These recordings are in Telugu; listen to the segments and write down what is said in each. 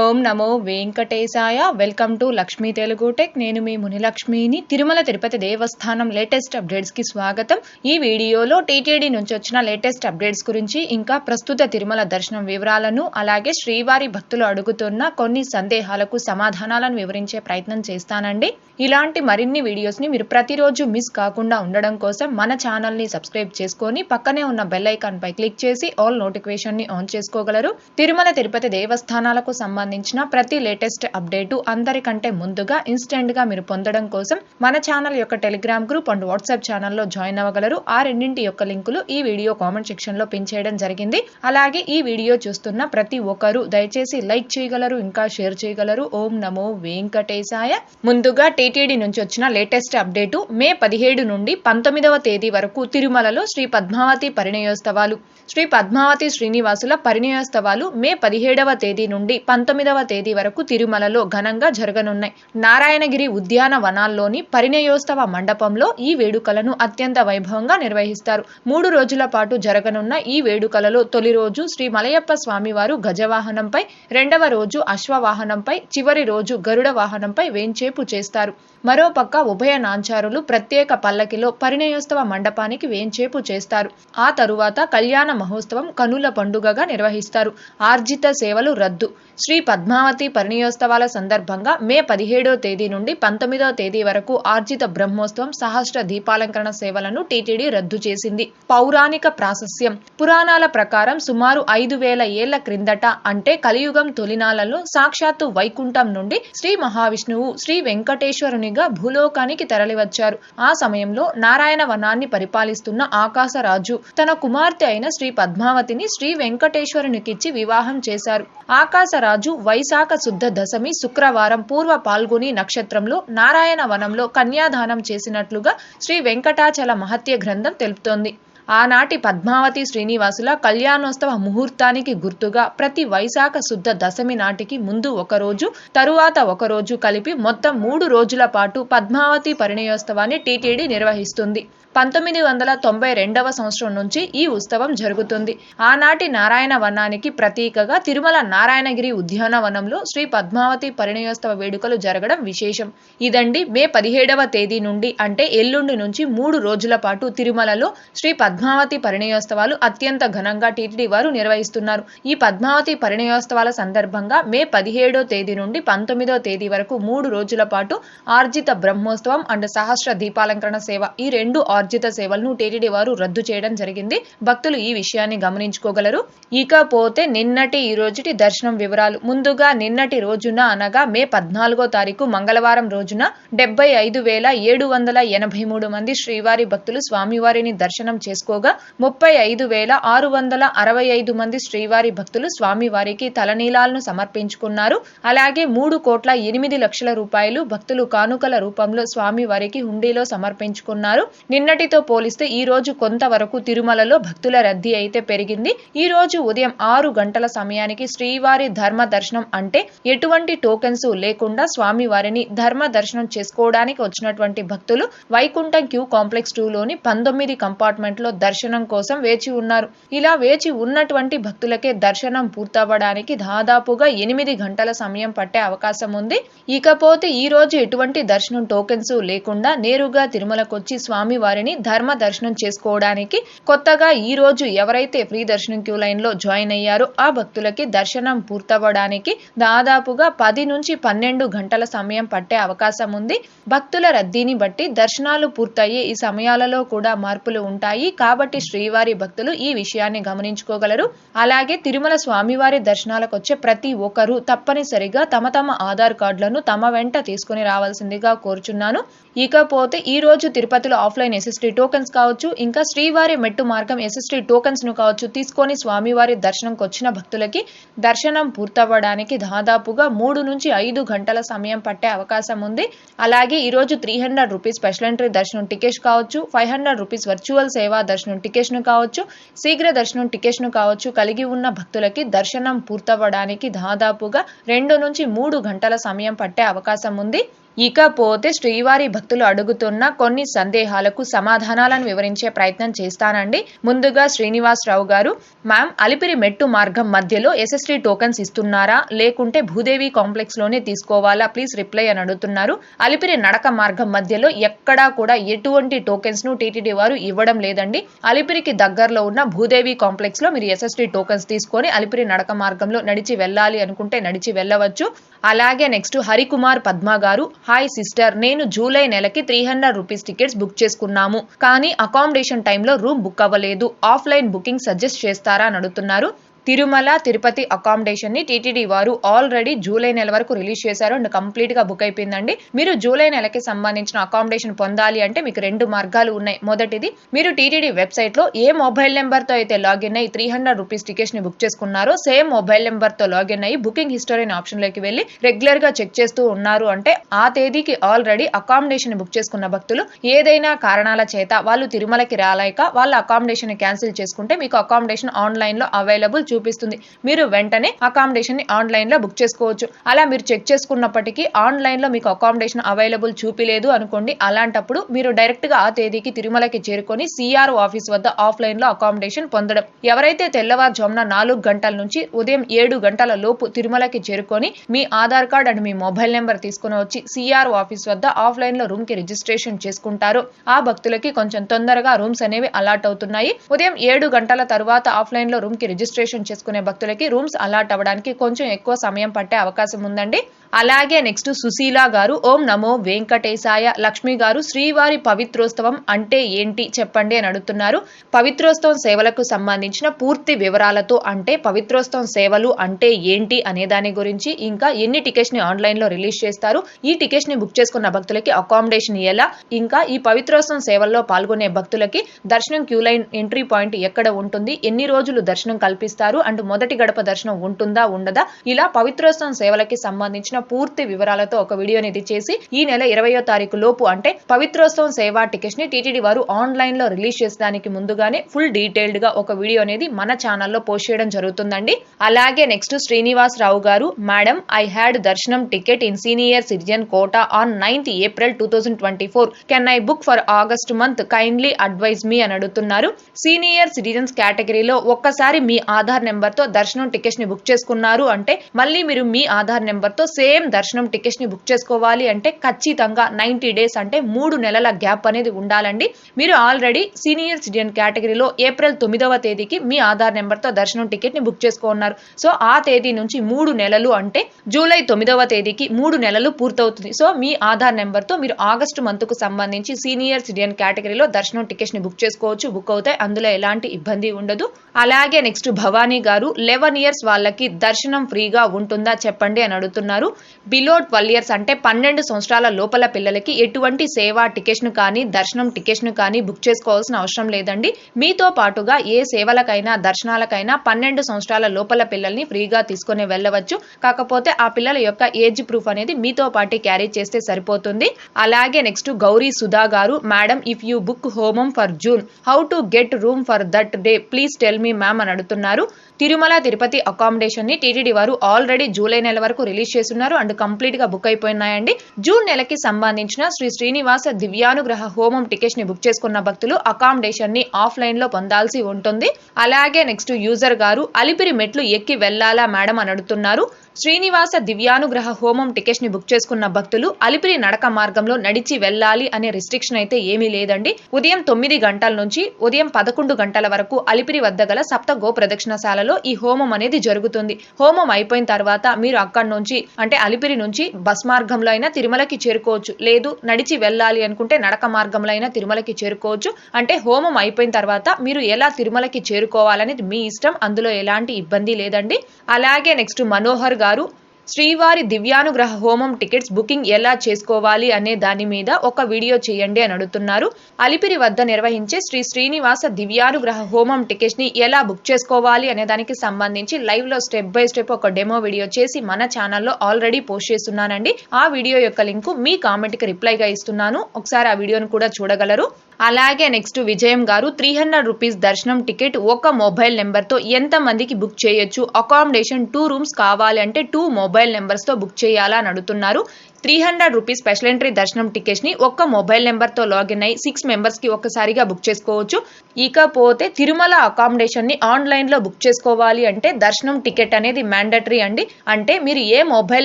ఓం నమో వెంకటేశాయ. Welcome to Lakshmi Telugu tech. నేను మీ మునిలక్ష్మిని. తిరుమల తిరుపతి దేవస్థానం లేటెస్ట్ అప్డేట్స్కి స్వాగతం. ఈ వీడియోలో టీటీడీ నుంచి వచ్చిన లేటెస్ట్ అప్డేట్స్ గురించి ఇంకా ప్రస్తుత తిరుమల దర్శనం వివరాలను అలాగే శ్రీవారి భక్తులు అడుగుతున్న కొన్ని సందేహాలకు సమాధానాలను వివరించే ప్రయత్నం చేస్తానండి. ఇలాంటి మరిన్ని వీడియోస్ని మీరు ప్రతిరోజు మిస్ కాకుండా ఉండడం కోసం మన ఛానల్ని సబ్స్క్రైబ్ చేసుకొని పక్కనే ఉన్న బెల్ ఐకాన్ పై క్లిక్ చేసి ఆల్ నోటిఫికేషన్ని ఆన్ చేసుకోగలరు. తిరుమల తిరుపతి దేవస్థానాలకు సంబంధించిన ప్రతి లేటెస్ట్ అప్డేటు అందరికంటే ముందుగా ఇన్స్టెంట్గా మీరు పొందడం కోసం మన ఛానల్ యొక్క టెలిగ్రామ్ గ్రూప్ అండ్ వాట్సాప్ ఛానల్లో జాయిన్ అవ్వగలరు. ఆ రెండింటి యొక్క లింకులు ఈ వీడియో కామెంట్ సెక్షన్లో పిన్ చేయడం జరిగింది. అలాగే ఈ వీడియో చూస్తున్న ప్రతి ఒక్కరూ దయచేసి లైక్ చేయగలరు ఇంకా షేర్ చేయగలరు. ఓం నమో వెంకటేశాయ. ముందుగా టీటీడీ నుంచి వచ్చిన లేటెస్ట్ అప్డేటు మే పదిహేడు నుండి పంతొమ్మిదవ తేదీ వరకు తిరుమలలో శ్రీ పద్మావతి పరిణయోత్సవాలు. శ్రీ పద్మావతి శ్రీనివాసుల పరిణయోత్సవాలు మే పదిహేడవ తేదీ నుండి పంతొమ్మిదవ తేదీ వరకు తిరుమలలో ఘనంగా జరగనున్నాయి. నారాయణగిరి ఉద్యాన వనాల్లోని పరిణయోత్సవ మండపంలో ఈ వేడుకలను అత్యంత వైభవంగా నిర్వహిస్తారు. మూడు రోజుల పాటు జరగనున్న ఈ వేడుకలలో తొలి రోజు శ్రీ మలయప్ప స్వామివారు గజవాహనంపై రెండవ రోజు అశ్వవాహనంపై చివరి రోజు గరుడ వాహనంపై వేంచేపు చేస్తారు. మరోపక్క ఉభయ నాంచారులు ప్రత్యేక పల్లకిలో పరిణయోత్సవ మండపానికి వేంచేపు చేస్తారు. ఆ తరువాత కళ్యాణ మహోత్సవం కనుల పండుగగా నిర్వహిస్తారు. ఆర్జిత సేవలు రద్దు. శ్రీ పద్మావతి పరిణయోత్సవాల సందర్భంగా మే పదిహేడో తేదీ నుండి పంతొమ్మిదో తేదీ వరకు ఆర్జిత బ్రహ్మోత్సవం సహస్ర దీపాలంకరణ సేవలను టీటీడీ రద్దు చేసింది. పౌరాణిక ప్రాశస్యం. పురాణాల ప్రకారం సుమారు ఐదు వేల ఏళ్ళ క్రిందట అంటే కలియుగం తొలినాలలో సాక్షాత్తు వైకుంఠం నుండి శ్రీ మహావిష్ణువు శ్రీ వెంకటేశ్వరునిగా భూలోకానికి తరలివచ్చారు. ఆ సమయంలో నారాయణ వనాన్ని పరిపాలిస్తున్న ఆకాశరాజు తన కుమార్తె అయిన శ్రీ పద్మావతిని శ్రీ వెంకటేశ్వరునికిచ్చి వివాహం చేశారు. ఆకాశరాజు వైశాఖ శుద్ధ దశమి శుక్రవారం పూర్వ పాల్గొని నక్షత్రంలో నారాయణ వనంలో కన్యాదానం చేసినట్లుగా శ్రీ వెంకటాచల మహత్య గ్రంథం తెలుపుతోంది. ఆనాటి పద్మావతి శ్రీనివాసుల కళ్యాణోత్సవ ముహూర్తానికి గుర్తుగా ప్రతి వైశాఖ శుద్ధ దశమి నాటికి ముందు ఒక రోజు తరువాత ఒక రోజు కలిపి మొత్తం మూడు రోజుల పాటు పద్మావతి పరిణయోత్సవాన్ని టీటీడీ నిర్వహిస్తుంది. పంతొమ్మిది వందల తొంభై రెండవ సంవత్సరం నుంచి ఈ ఉత్సవం జరుగుతుంది. ఆనాటి నారాయణ వనానికి ప్రతీకగా తిరుమల నారాయణగిరి ఉద్యానవనంలో శ్రీ పద్మావతి పరిణయోత్సవ వేడుకలు జరగడం విశేషం. ఇదండి మే పదిహేడవ తేదీ నుండి అంటే ఎల్లుండి నుంచి మూడు రోజుల పాటు తిరుమలలో శ్రీ పద్ పద్మావతి పరిణయోత్సవాలు అత్యంత ఘనంగా టీటీడీ వారు నిర్వహిస్తున్నారు. ఈ పద్మావతి పరిణయోత్సవాల సందర్భంగా మే పదిహేడో తేదీ నుండి పంతొమ్మిదో తేదీ వరకు మూడు రోజుల పాటు ఆర్జిత బ్రహ్మోత్సవం అండ్ సహస్ర దీపాలంకరణ సేవ ఈ రెండు ఆర్జిత సేవలను టీటీడీ వారు రద్దు చేయడం జరిగింది. భక్తులు ఈ విషయాన్ని గమనించుకోగలరు. ఇకపోతే నిన్నటి ఈ రోజుటి దర్శనం వివరాలు. ముందుగా నిన్నటి రోజున అనగా మే పద్నాలుగో తారీఖు మంగళవారం రోజున డెబ్బై ఐదు వేల ఏడు వందల ఎనభై మూడు మంది శ్రీవారి భక్తులు స్వామివారిని దర్శనం చేసుకోగా ముప్పై ఐదు వేల ఆరు వందల అరవై ఐదు మంది శ్రీవారి భక్తులు స్వామివారికి తలనీలాలను సమర్పించుకున్నారు. అలాగే మూడు కోట్ల ఎనిమిది లక్షల రూపాయలు భక్తులు కానుకల రూపంలో స్వామివారికి హుండీలో సమర్పించుకున్నారు. నిన్నటితో పోలిస్తే ఈ రోజు కొంతవరకు తిరుమలలో భక్తుల రద్దీ అయితే పెరిగింది. ఈ రోజు ఉదయం ఆరు గంటల సమయానికి శ్రీవారి ధర్మ దర్శనం అంటే ఎటువంటి టోకెన్స్ లేకుండా స్వామివారిని ధర్మ దర్శనం చేసుకోవడానికి వచ్చినటువంటి భక్తులు వైకుంఠం క్యూ కాంప్లెక్స్ టూలోని పంతొమ్మిది కంపార్ట్మెంట్లో దర్శనం కోసం వేచి ఉన్నారు. ఇలా వేచి ఉన్నటువంటి భక్తులకే దర్శనం పూర్తవ్వడానికి దాదాపుగా ఎనిమిది గంటల సమయం పట్టే అవకాశం ఉంది. ఇకపోతే ఈ రోజు ఎటువంటి దర్శనం టోకెన్స్ లేకుండా నేరుగా తిరుమలకొచ్చి స్వామి వారిని ధర్మ దర్శనం చేసుకోవడానికి కొత్తగా ఈ రోజు ఎవరైతే ఫ్రీ దర్శనం క్యూ లైన్లో జాయిన్ అయ్యారో ఆ భక్తులకి దర్శనం పూర్తవ్వడానికి దాదాపుగా పది నుంచి పన్నెండు గంటల సమయం పట్టే అవకాశం ఉంది. భక్తుల రద్దీని బట్టి దర్శనాలు పూర్తయ్యే ఈ సమయాలలో కూడా మార్పులు ఉంటాయి. కాబట్టి శ్రీవారి భక్తులు ఈ విషయాన్ని గమనించుకోగలరు. అలాగే తిరుమల స్వామివారి దర్శనాలకు వచ్చే ప్రతి ఒక్కరూ తప్పనిసరిగా తమ తమ ఆధార్ కార్డులను తమ వెంట తీసుకుని రావాల్సిందిగా కోరుచున్నాను. ఇకపోతే ఈ రోజు తిరుపతిలో ఆఫ్లైన్ ఎస్ఎస్టీ టోకెన్స్ కావచ్చు ఇంకా శ్రీవారి మెట్టు మార్గం ఎస్ఎస్టీ టోకెన్స్ను కావచ్చు తీసుకొని స్వామివారి దర్శనంకు వచ్చిన భక్తులకి దర్శనం పూర్తవ్వడానికి దాదాపుగా మూడు నుంచి ఐదు గంటల సమయం పట్టే అవకాశం ఉంది. అలాగే ఈ రోజు three hundred rupees special entry దర్శనం టికెట్ కావచ్చు ఫైవ్ హండ్రెడ్ రూపీస్ వర్చువల్ సేవా దర్శనం టికెట్ను కావచ్చు శీఘ్ర దర్శనం టికెట్ను కావచ్చు కలిగి ఉన్న భక్తులకి దర్శనం పూర్తవ్వడానికి దాదాపుగా రెండు నుంచి మూడు గంటల సమయం పట్టే అవకాశం ఉంది. ఇకపోతే శ్రీవారి భక్తులు అడుగుతున్న కొన్ని సందేహాలకు సమాధానాలను వివరించే ప్రయత్నం చేస్తానండి. ముందుగా శ్రీనివాసరావు గారు మ్యామ్ అలిపిరి మెట్టు మార్గం మధ్యలో ఎస్ఎస్టీ టోకన్స్ ఇస్తున్నారా? లేకుంటే భూదేవి కాంప్లెక్స్లోనే తీసుకోవాలా? ప్లీజ్ రిప్లై అని అడుగుతున్నారు. అలిపిరి నడక మార్గం మధ్యలో ఎక్కడా కూడా ఎటువంటి టోకెన్స్ను టీటీడీ వారు ఇవ్వడం లేదండి. అలిపిరికి దగ్గరలో ఉన్న భూదేవి కాంప్లెక్స్లో మీరు ఎస్ఎస్టీ టోకన్స్ తీసుకొని అలిపిరి నడక మార్గంలో నడిచి వెళ్ళాలి అనుకుంటే నడిచి వెళ్ళవచ్చు. అలాగే నెక్స్ట్ హరికుమార్ పద్మ గారు హాయ్ సిస్టర్ నేను జూలై నెలకి three hundred rupees tickets book చేసుకున్నాము. కానీ అకామిడేషన్ టైంలో రూమ్ బుక్ అవ్వలేదు. ఆఫ్లైన్ బుకింగ్ సజెస్ట్ చేస్తారా అని అడుగుతున్నారు. తిరుమల తిరుపతి అకామిడేషన్ని టీటీడీ వారు ఆల్రెడీ జూలై నెల వరకు రిలీజ్ చేశారు. అండ్ కంప్లీట్గా బుక్ అయిపోయిందండి. మీరు జూలై నెలకి సంబంధించిన అకామిడేషన్ పొందాలి అంటే మీకు రెండు మార్గాలు ఉన్నాయి. మొదటిది మీరు టీటీడీ వెబ్సైట్లో ఏ మొబైల్ నెంబర్తో అయితే లాగిన్ అయ్యి త్రీ హండ్రెడ్ రూపీస్ టికెట్స్ని బుక్ చేసుకున్నారో సేమ్ మొబైల్ నెంబర్తో లాగిన్ అయ్యి బుకింగ్ హిస్టరీ అనే ఆప్షన్లోకి వెళ్ళి రెగ్యులర్గా చెక్ చేస్తూ ఉన్నారు అంటే ఆ తేదీకి ఆల్రెడీ అకామిడేషన్ బుక్ చేసుకున్న భక్తులు ఏదైనా కారణాల చేత వాళ్ళు తిరుమలకి రాలేక వాళ్ళ అకామిడేషన్ క్యాన్సిల్ చేసుకుంటే మీకు అకామిడేషన్ ఆన్లైన్లో అవైలబుల్ చూపిస్తుంది. మీరు వెంటనే అకామిడేషన్ని ఆన్లైన్లో బుక్ చేసుకోవచ్చు. అలా మీరు చెక్ చేసుకున్నప్పటికీ ఆన్లైన్లో మీకు అకామిడేషన్ అవైలబుల్ చూపిలేదు అనుకోండి. అలాంటప్పుడు మీరు డైరెక్ట్గా ఆ తేదీకి తిరుమలకి చేరుకొని సిఆర్ఓ ఆఫీస్ వద్ద ఆఫ్లైన్లో అకామిడేషన్ పొందడం. ఎవరైతే తెల్లవారుజామున నాలుగు గంటల నుంచి ఉదయం ఏడు గంటల లోపు తిరుమలకి చేరుకొని మీ ఆధార్ కార్డ్ అండ్ మీ మొబైల్ నెంబర్ తీసుకుని వచ్చి సిఆర్ఓ ఆఫీస్ వద్ద ఆఫ్లైన్లో రూమ్కి రిజిస్ట్రేషన్ చేసుకుంటారు. ఆ భక్తులకి కొంచెం తొందరగా రూమ్స్ అనేవి అలాట్ అవుతున్నాయి. ఉదయం ఏడు గంటల తర్వాత ఆఫ్లైన్లో రూమ్కి రిజిస్ట్రేషన్ చేసుకునే భక్తులకి రూమ్స్ అలాట్ అవ్వడానికి కొంచెం ఎక్కువ సమయం పట్టే అవకాశం ఉందండి. అలాగే నెక్స్ట్ సుశీల గారు ఓం నమో వెంకటేశాయ లక్ష్మి గారు శ్రీవారి పవిత్రోత్సవం అంటే ఏంటి చెప్పండి అని అడుగుతున్నారు. పవిత్రోత్సవం సేవలకు సంబంధించిన పూర్తి వివరాలతో అంటే పవిత్రోత్సవం సేవలు అంటే ఏంటి అనే దాని గురించి ఇంకా ఎన్ని టికెట్స్ని ఆన్లైన్లో రిలీజ్ చేస్తారు ఈ టికెట్స్ని బుక్ చేసుకున్న భక్తులకి అకామిడేషన్ ఎలా ఇంకా ఈ పవిత్రోత్సవం సేవల్లో పాల్గొనే భక్తులకి దర్శనం క్యూ లైన్ ఎంట్రీ పాయింట్ ఎక్కడ ఉంటుంది ఎన్ని రోజులు దర్శనం కల్పిస్తారు అండ్ మొదటి గడప దర్శనం ఉంటుందా ఉండదా? ఇలా పవిత్రోత్సవం సేవలకి సంబంధించిన పూర్తి వివరాలతో ఒక వీడియో అనేది చేసి ఈ నెల ఇరవయో తారీఖు లోపు అంటే పవిత్రోత్సవం సేవా టికెట్స్ని టీటీడీ వారు ఆన్లైన్లో రిలీజ్ చేసడానికి ముందుగానే ఫుల్ డీటెయిల్డ్గా ఒక వీడియో అనేది మన ఛానల్లో పోస్ట్ చేయడం జరుగుతుందండి. అలాగే నెక్స్ట్ శ్రీనివాస్ రావు గారు మేడం ఐ హ్యాడ్ దర్శనం ticket in senior citizen quota on ninth April two thousand twenty four can I book for August month kindly advise me అని అడుగుతున్నారు. సీనియర్ సిటిజన్స్ కేటగిరీలో ఒక్కసారి మీ ఆధార్ నెంబర్తో దర్శనం టికెట్స్ని బుక్ చేసుకున్నారు అంటే మళ్ళీ మీరు మీ ఆధార్ నెంబర్తో సేమ్ దర్శనం టికెట్స్ని బుక్ చేసుకోవాలి అంటే ఖచ్చితంగా నైన్టీ డేస్ అంటే మూడు నెలల గ్యాప్ అనేది ఉండాలండి. మీరు ఆల్రెడీ సీనియర్ సిటిజన్ కేటగిరీలో ఏప్రిల్ తొమ్మిదవ తేదీకి మీ ఆధార్ నెంబర్తో దర్శనం టికెట్ని బుక్ చేసుకున్నారు. సో ఆ తేదీ నుంచి మూడు నెలలు అంటే జూలై తొమ్మిదవ తేదీకి మూడు నెలలు పూర్తవుతుంది. సో మీ ఆధార్ నెంబర్తో మీరు ఆగస్టు మంత్కు సంబంధించి సీనియర్ సిటిజన్ కేటగిరీలో దర్శనం టికెట్స్ని బుక్ చేసుకోవచ్చు. బుక్ అవుతాయి. అందులో ఎలాంటి ఇబ్బంది ఉండదు. అలాగే నెక్స్ట్ భవానీ గారు లెవెన్ ఇయర్స్ వాళ్ళకి దర్శనం ఫ్రీగా ఉంటుందా చెప్పండి అని అడుగుతున్నారు. బిలో ట్వెల్వ్ ఇయర్స్ అంటే పన్నెండు సంవత్సరాల లోపల పిల్లలకి ఎటువంటి సేవా టికెట్స్ను కానీ దర్శనం టికెట్స్ను కానీ బుక్ చేసుకోవాల్సిన అవసరం లేదండి. మీతో పాటుగా ఏ సేవలకైనా దర్శనాలకైనా పన్నెండు సంవత్సరాల లోపల పిల్లల్ని ఫ్రీగా తీసుకొని వెళ్ళవచ్చు. కాకపోతే ఆ పిల్లల యొక్క ఏజ్ ప్రూఫ్ అనేది మీతో పాటు క్యారీ చేస్తే సరిపోతుంది. అలాగే నెక్స్ట్ గౌరీ సుధా గారు madam if you book homam for June how to get room for that day please tell me ma'am అని అడుగుతున్నారు. తిరుమల తిరుపతి అకామిడేషన్ని టీటీడీ వారు ఆల్రెడీ జూలై నెల వరకు రిలీజ్ చేస్తున్నారు. అండ్ కంప్లీట్గా బుక్ అయిపోయినాయండి. జూన్ నెలకి సంబంధించిన శ్రీ శ్రీనివాస దివ్యానుగ్రహ హోమం టికెట్ని బుక్ చేసుకున్న భక్తులు అకామిడేషన్ని ఆఫ్లైన్లో పొందాల్సి ఉంటుంది. అలాగే నెక్స్ట్ యూజర్ గారు అలిపిరి మెట్లు ఎక్కి వెళ్ళాలా మేడం అని అడుగుతున్నారు. శ్రీనివాస దివ్యానుగ్రహ హోమం టికెట్స్ని బుక్ చేసుకున్న భక్తులు అలిపిరి నడక మార్గంలో నడిచి వెళ్ళాలి అనే రిస్ట్రిక్షన్ అయితే ఏమీ లేదండి. ఉదయం తొమ్మిది గంటల నుంచి ఉదయం పదకొండు గంటల వరకు అలిపిరి వద్ద గల సప్త గో ప్రదక్షిణశాలలో ఈ హోమం అనేది జరుగుతుంది. హోమం అయిపోయిన తర్వాత మీరు అక్కడి నుంచి అంటే అలిపిరి నుంచి బస్ మార్గంలో అయినా తిరుమలకి చేరుకోవచ్చు. లేదు నడిచి వెళ్ళాలి అనుకుంటే నడక మార్గంలో అయినా తిరుమలకి చేరుకోవచ్చు. అంటే హోమం అయిపోయిన తర్వాత మీరు ఎలా తిరుమలకి చేరుకోవాలనేది మీ ఇష్టం. అందులో ఎలాంటి ఇబ్బంది లేదండి. అలాగే నెక్స్ట్ మనోహర్ గారు శ్రీవారి దివ్యానుగ్రహ హోమం టికెట్స్ బుకింగ్ ఎలా చేసుకోవాలి అనే దాని మీద ఒక వీడియో చేయండి అని అడుగుతున్నారు. అలిపిరి వద్ద నిర్వహించే శ్రీ శ్రీనివాస దివ్యానుగ్రహ హోమం టికెట్స్ని ఎలా బుక్ చేసుకోవాలి అనే దానికి సంబంధించి లైవ్లో స్టెప్ బై స్టెప్ ఒక డెమో వీడియో చేసి మన ఛానల్లో ఆల్రెడీ పోస్ట్ చేస్తున్నానండి. ఆ వీడియో యొక్క లింక్ మీ కామెంట్కి రిప్లైగా ఇస్తున్నాను. ఒకసారి ఆ వీడియోను కూడా చూడగలరు. అలాగే నెక్స్ట్ విజయం గారు త్రీ హండ్రెడ్ రూపీస్ దర్శనం టికెట్ ఒక మొబైల్ నెంబర్తో ఎంత మందికి బుక్ చేయొచ్చు? అకామిడేషన్ టూ రూమ్స్ కావాలంటే టూ మొబైల్ మొబైల్ నెంబర్స్తో బుక్ చేయాలా అని అడుగుతున్నారు. Three hundred rupees special entry దర్శనం టికెట్స్ని ఒక్క మొబైల్ నెంబర్తో లాగిన్ అయ్యి సిక్స్ మెంబర్స్కి ఒక్కసారిగా బుక్ చేసుకోవచ్చు. ఇకపోతే తిరుమల అకామిడేషన్ని ఆన్లైన్లో బుక్ చేసుకోవాలి అంటే దర్శనం టికెట్ అనేది మ్యాండటరీ అండి. అంటే మీరు ఏ మొబైల్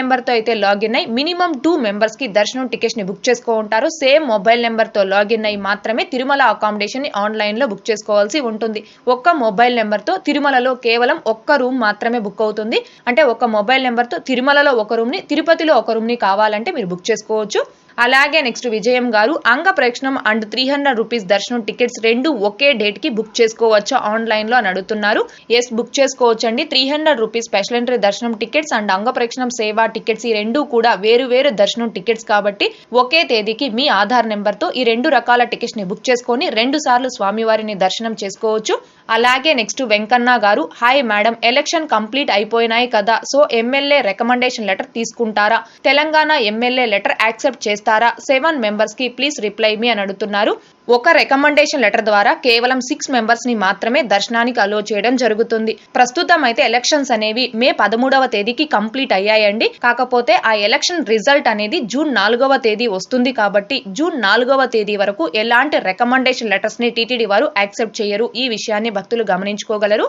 నెంబర్తో అయితే లాగిన్ అయ్యి మినిమం టూ మెంబర్స్కి దర్శనం టికెట్స్ని బుక్ చేసుకో ఉంటారు సేమ్ మొబైల్ నెంబర్తో లాగిన్ అయ్యి మాత్రమే తిరుమల అకామిడేషన్ని ఆన్లైన్లో బుక్ చేసుకోవాల్సి ఉంటుంది. ఒక్క మొబైల్ నెంబర్తో తిరుమలలో కేవలం ఒక్క రూమ్ మాత్రమే బుక్ అవుతుంది. అంటే ఒక మొబైల్ నెంబర్తో తిరుమలలో ఒక రూమ్ని తిరుపతిలో ఒక రూమ్ని కావాలంటే మీరు బుక్ చేసుకోవచ్చు. అలాగే నెక్స్ట్ విజయం గారు అంగ ప్రేక్షణం అండ్ త్రీ హండ్రెడ్ రూపీస్ దర్శనం టికెట్స్ రెండు ఒకే డేట్కి బుక్ చేసుకోవచ్చా ఆన్లైన్లో అని అడుగుతున్నారు. ఎస్ బుక్ చేసుకోవచ్చు అండి three hundred rupees special entry దర్శనం టికెట్స్ అండ్ అంగ ప్రేక్షణం సేవా టికెట్స్ ఈ రెండు కూడా వేరు వేరు దర్శనం టికెట్స్ కాబట్టి ఒకే తేదీకి మీ ఆధార్ నెంబర్తో ఈ రెండు రకాల టికెట్స్ని బుక్ చేసుకొని రెండు సార్లు స్వామివారిని దర్శనం చేసుకోవచ్చు. అలాగే నెక్స్ట్ వెంకన్న గారు హాయ్ మేడం ఎలక్షన్ కంప్లీట్ అయిపోయినాయి కదా సో ఎమ్మెల్యే రికమెండేషన్ లెటర్ తీసుకుంటారా? తెలంగాణ ఎమ్మెల్యే లెటర్ యాక్సెప్ట్ చేస్తారా? సెవెన్ మెంబర్స్కి ప్లీజ్ రిప్లై మీ అని అడుగుతున్నారు. ఒక రికమెండేషన్ లెటర్ ద్వారా కేవలం సిక్స్ మెంబర్స్ని మాత్రమే దర్శనానికి అలో చేయడం జరుగుతుంది. ప్రస్తుతం అయితే ఎలక్షన్స్ అనేవి మే పదమూడవ తేదీకి కంప్లీట్ అయ్యాయండి. కాకపోతే ఆ ఎలక్షన్ రిజల్ట్ అనేది జూన్ నాలుగవ తేదీ వస్తుంది కాబట్టి జూన్ నాలుగవ తేదీ వరకు ఎలాంటి రికమెండేషన్ లెటర్స్ని టీటీడీ వారు యాక్సెప్ట్ చేయరు. ఈ విషయాన్ని భక్తులు గమనించుకోగలరు.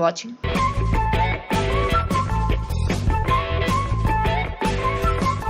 watching.